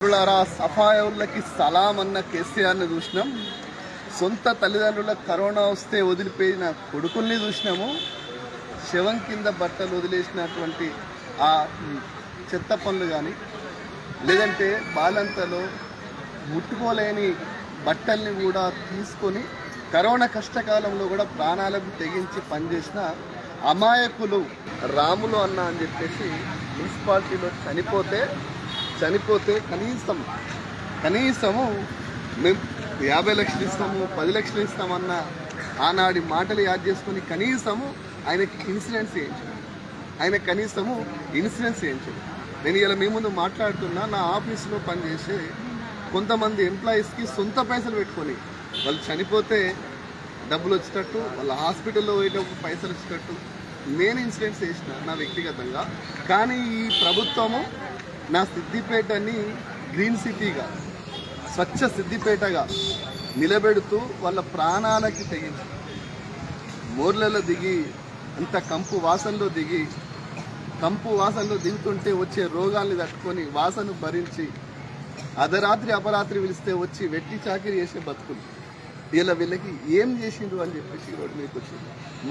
మిత్రులారా సఫాయోళ్ళకి సలాం అన్న కేసీఆర్ని చూసినాం. సొంత తల్లిదండ్రుల కరోనా వస్తే వదిలిపోయిన కొడుకుల్ని చూసినాము. శవం కింద బట్టలు వదిలేసినటువంటి ఆ చెత్త పనులు కానీ లేదంటే బాలంతలో ముట్టుకోలేని బట్టల్ని కూడా తీసుకొని కరోనా కష్టకాలంలో కూడా ప్రాణాలకు తెగించి పనిచేసిన అమాయకులు రాములు అన్న అని చెప్పేసి మున్సిపాలిటీలో చనిపోతే చనిపోతే కనీసం కనీసము మేము యాభై లక్షలు ఇస్తాము పది లక్షలు ఇస్తామన్న ఆనాడి మాటలు యాద్ చేసుకొని కనీసము ఆయనకి ఇన్సూరెన్స్ చేయించాడు. ఆయన కనీసము ఇన్సూరెన్స్ చేయించాడు. నేను ఇలా మీ ముందు మాట్లాడుతున్నా నా ఆఫీస్లో పనిచేసే కొంతమంది ఎంప్లాయీస్కి సొంత పైసలు పెట్టుకొని వాళ్ళు చనిపోతే డబ్బులు వచ్చేటట్టు వాళ్ళ హాస్పిటల్లో పోయేటప్పుడు పైసలు వచ్చేటట్టు నేను ఇన్సూరెన్స్ చేసిన నా వ్యక్తిగతంగా. కానీ ఈ ప్రభుత్వము నా సిద్దిపేటని గ్రీన్ సిటీగా స్వచ్ఛ సిద్దిపేటగా నిలబెడుతూ వాళ్ళ ప్రాణాలకి తెగించి. మోర్లలో దిగి అంత కంపు వాసనలో దిగి కంపు వాసనలో దిగుతుంటే వచ్చే రోగాల్ని తట్టుకొని వాసన భరించి అర్ధరాత్రి అపరాత్రి పిలిస్తే వచ్చి వెట్టి చాకిరి చేసే బతుకులు. ఇలా వీళ్ళకి ఏం చేసిండ్రు అని చెప్పేసి రోడ్డు మీకు వచ్చింది.